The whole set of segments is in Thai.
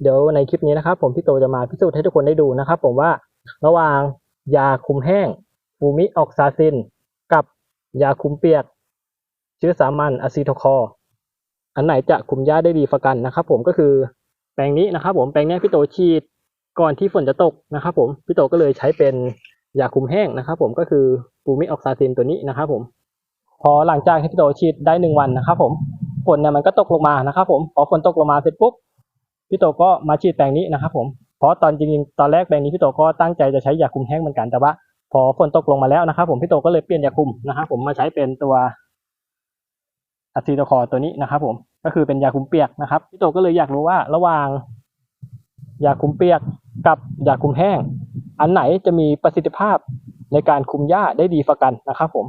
เดี๋ยวในคลิปนี้นะครับ ผมพี่โตจะมาพิสูจน์ให้ทุกคนได้ดูนะครับ ผมว่าระหว่างยาคุมแห้งฟูมิออกซาซิน กับยาคุมเปียกเชื้อสามัญอะซิโทคอรอันไหนจะคุมหญ้าได้ดีกว่ากันนะครับ ผมก็คือแปลงนี้นะครับ ผมแปลงนี้พี่โตฉีดก่อนที่ฝนจะตกนะครับ ผมพี่โตก็เลยใช้เป็นยาคุมแห้งนะครับ ผมก็คือฟูมิออกซาซินตัวนี้นะครับ ผมพอหลังจากที่พี่โตฉีดได้หนึ่งวันนะครับ ผมฝนเนี่ยมันก็ตกลงมานะครับ ผมพอฝนตกลงมาเสร็จปุ๊บ พี่โตก็มาฉีดแปลงนี้นะครับผมเพราะตอนจริงๆตอนแรกแปลงนี้พี่โตก็ตั้งใจจะใช้ยาคุมแห้งเหมือนกันแต่ว่า พอฝนตกลงมาแล้วนะครับ ผมพี่โตก็เลยเปลี่ยนยาคุมนะครับผมมาใช้เป็นตัวอะซิโตคอร์ตัวนี้นะครับ ผมก็คือเป็นยาคุมเปียกนะครับพี่โตก็เลยอยากรู้ว่าระหว่างยาคุมเปียกกับยาคุมแห้ง อันไหนจะมีประสิทธิภาพในการคุมหญ้าได้ดีกว่ากันนะครับ ผม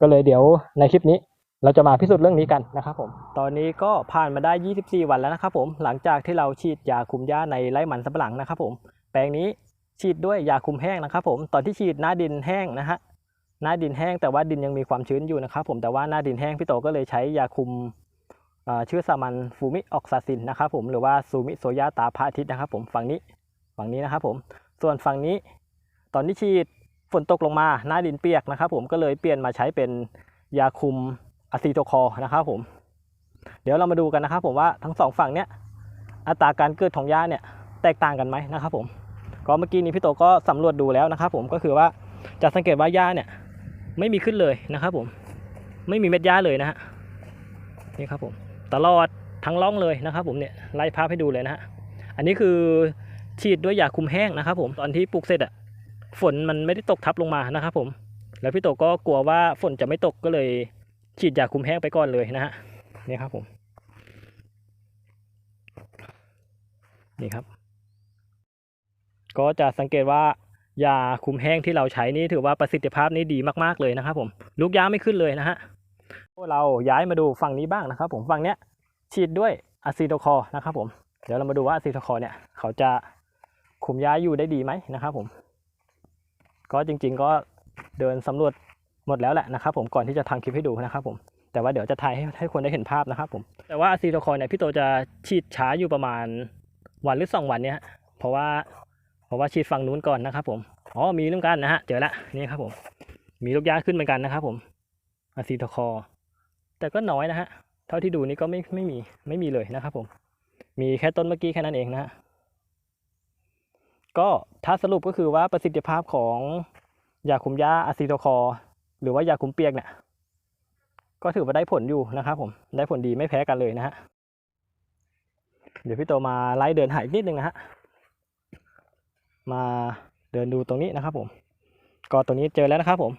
ก็เลยเดี๋ยวในคลิปนี้ เราจะมาพิสูจน์เรื่องนี้กันนะครับผม ตอนนี้ก็ผ่านมาได้ 24 วันแล้วนะครับผม หลังจากที่เราฉีดยาคุมหญ้าในไร่มันสำปะหลังนะครับผม แปลงนี้ฉีดด้วยยาคุมแห้งนะครับผม ตอนที่ฉีดหน้าดินแห้งนะฮะ หน้าดินแห้งแต่ว่าดินยังมีความชื้นอยู่นะครับผม แต่ว่าหน้าดินแห้งพี่โตก็เลยใช้ยาคุมชื่อสามัญฟูมิออกซาซินนะครับผม หรือว่าซูมิโซยาตาพระอาทิตย์นะครับผม ฝั่งนี้ ฝั่งนี้นะครับผม ส่วนฝั่งนี้ ตอนที่ฉีดฝนตกลงมาหน้าดินเปียกนะครับผม ก็เลยเปลี่ยนมาใช้เป็นยาคุม อะซิโตคอร์นะครับผม เดี๋ยวเรามาดูกันนะครับผมว่าทั้งสองฝั่งเนี้ยอัตราการเกิดของหญ้าเนี่ยแตกต่างกันไหมนะครับผมก็เมื่อกี้นี้พี่โตก็สำรวจดูแล้วนะครับผมก็คือว่าจะสังเกตว่าหญ้าเนี่ยไม่มีขึ้นเลยนะครับผมไม่มีเม็ดหญ้าเลยนะฮะนี่ครับผมตลอดทั้งร่องเลยนะครับผมเนี่ยไล่ภาพให้ดูเลยนะฮะอันนี้คือฉีดด้วยยาคุมแห้งนะครับผมตอนที่ปลูกเสร็จอะฝนมันไม่ได้ตกทับลงมานะครับผมแล้วพี่โตก็กลัวว่าฝนจะไม่ตกก็เลย ฉีดยาคุมแห้งไปก่อนเลยนะฮะนี่ครับผมนี่ครับ ก็จะสังเกตว่ายาคุมแห้งที่เราใช้นี่ถือว่าประสิทธิภาพนี่ดีมากๆเลยนะครับผมลูกยาไม่ขึ้นเลยนะฮะเราย้ายมาดูฝั่งนี้บ้างนะครับ ผมฝั่งเนี้ยฉีดด้วยอะซิโตคอร์นะครับผมเดี๋ยวเรามาดูว่าอะซิโตคอร์เนี่ยเขาจะคุมยาอยู่ได้ดีไหมนะครับผม ก็จริง ๆก็เดินสำรวจ หมดแล้วแหละนะครับผมก่อนที่จะทำคลิปให้ดูนะครับผมแต่ว่าเดี๋ยวจะถ่ายให้ให้คนได้เห็นภาพนะครับผมแต่ว่าอะซิโตคอร์เนี่ยพี่โตจะฉีดช้าอยู่ประมาณวันหรือสองวันเนี่ยเพราะว่าเพราะว่าฉีดฝั่งนู้นก่อนนะครับผมอ๋อมีเหมือนกันนะฮะเจอละนี่ครับผม มีลูกยาขึ้นเหมือนกันนะครับผมอะซิโตคอแต่ก็น้อยนะฮะเท่าที่ดูนี่ก็ไม่ไม่มีไม่มีเลยนะครับผม มีแค่ต้นเมื่อกี้แค่นั้นเองนะฮะก็ถ้าสรุปก็คือว่าประสิทธิภาพของยาคุมหญ้าอะซิโตคอร หรือว่ายาคุมเปียกเนี่ยก็ถือว่าได้ผลอยู่นะครับผมได้ผลดีไม่แพ้กันเลยนะฮะเดี๋ยวพี่โตมาไล่เดินหาอีกนิดนึงนะฮะมาเดินดูตรงนี้นะครับ ผม ก็ตรงนี้เจอแล้วนะครับ ผม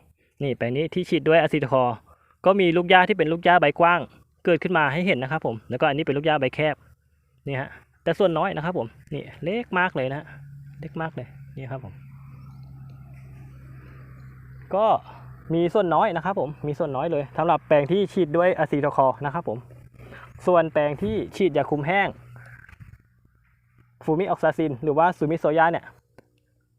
นี่แปลนี้ที่ฉีดด้วยอะซิโตคอร์ก็มีลูกหญ้าที่เป็นลูกหญ้าใบกว้าง เกิดขึ้นมาให้เห็นนะครับ ผม แล้วก็อันนี้เป็นลูกหญ้าใบแคบนี่ฮะแต่ส่วนน้อยนะครับผมนี่เล็กมากเลยนะฮะเล็กมากเลยนี่ครับผม ก็ มีส่วนน้อยนะครับผมมีส่วนน้อยเลยสำหรับแปลงที่ฉีดด้วยอะซิโตคอร์นะครับผมส่วนแปลงที่ฉีดยาคุมแห้งฟูมิออกซาซิน หรือว่าซูมิโซยาเนี่ย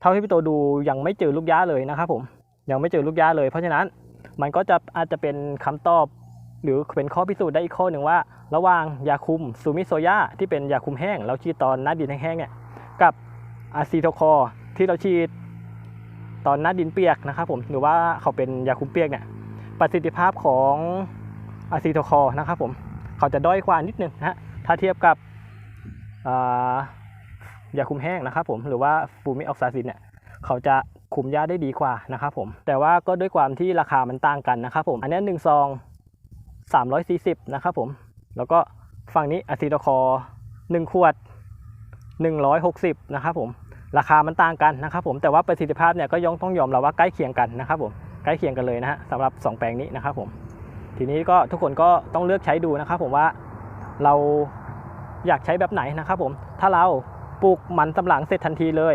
เท่าที่พี่โตดูยังไม่เจอลูกย้าเลยนะครับผมยังไม่เจอลูกย้าเลย เพราะฉะนั้นมันก็จะอาจจะเป็นคำตอบ หรือเป็นข้อพิสูจน์ได้อีกข้อหนึ่งว่า ระหว่างยาคุมซูมิโซยาที่เป็นยาคุมแห้งเราฉีดตอนหน้าดินแห้งๆเนี่ยกับอะซิโตคอร์ที่เราฉีด ตอนหน้าดินเปียกนะครับผมหรือว่าเขาเป็นยาคุมเปียกเนี่ยประสิทธิภาพของอะซิโทคอร์นะครับผมเขาจะด้อยกว่านิดนึงนะถ้าเทียบกับายาคุมแห้งนะครับผมหรือว่าฟูมิออกซาซินเนี่ยเขาจะคุมยาได้ดีกว่านะครับผมแต่ว่าก็ด้วยความที่ราคามันต่างกันนะครับผมอันนี้หนึ่งซอง340นะครับผมแล้วก็ฝั่งนี้อะซิโทคอร์หนึ่งขวด 160นะครับผม ราคามันต่างกันนะครับผมแต่ว่าประสิทธิภาพเนี่ยก็ย่อมต้องยอมรับว่าใกล้เคียงกันนะครับผมใกล้เคียงกันเลยนะฮะสำหรับ 2 แปลงนี้นะครับผมทีนี้ก็ทุกคนก็ต้องเลือกใช้ดูนะครับผมว่าเราอยากใช้แบบไหนนะครับผมถ้าเราปลูกมันสำหลังเสร็จทันทีเลย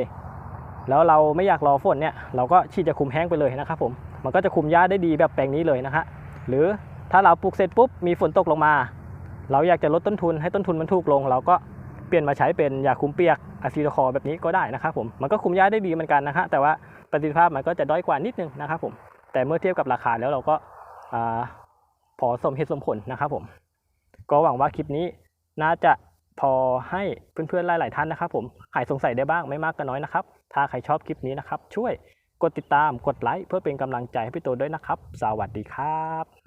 แล้วเราไม่อยากรอฝนเนี่ยเราก็ฉีดจะคุมแห้งไปเลยนะครับผมมันก็จะคุมหญ้าได้ดีแบบแปลงนี้เลยนะฮะหรือถ้าเราปลูกเสร็จปุ๊บมีฝนตกลงมา เราอยากจะลดต้นทุนให้ต้นทุนมันถูกลง เราก็ เปลี่ยนมาใช้เป็นยาคุมเปียกอะซิโตคอร์แบบนี้ก็ได้นะครับผมมันก็คุมหญ้าได้ดีเหมือนกันนะฮะแต่ว่าประสิทธิภาพมันก็จะด้อยกว่านิดนึงนะครับผมแต่เมื่อเทียบกับราคาแล้วเราก็อ่าพอสมเหตุสมผลนะครับผมก็หวังว่าคลิปนี้น่าจะพอให้เพื่อนๆหลายๆท่านนะครับผมหายสงสัยได้บ้างไม่มากก็น้อยนะครับ ถ้าใครชอบคลิปนี้นะครับ ช่วยกดติดตามกดไลค์เพื่อเป็นกำลังใจให้พี่โตด้วยนะครับ สวัสดีครับ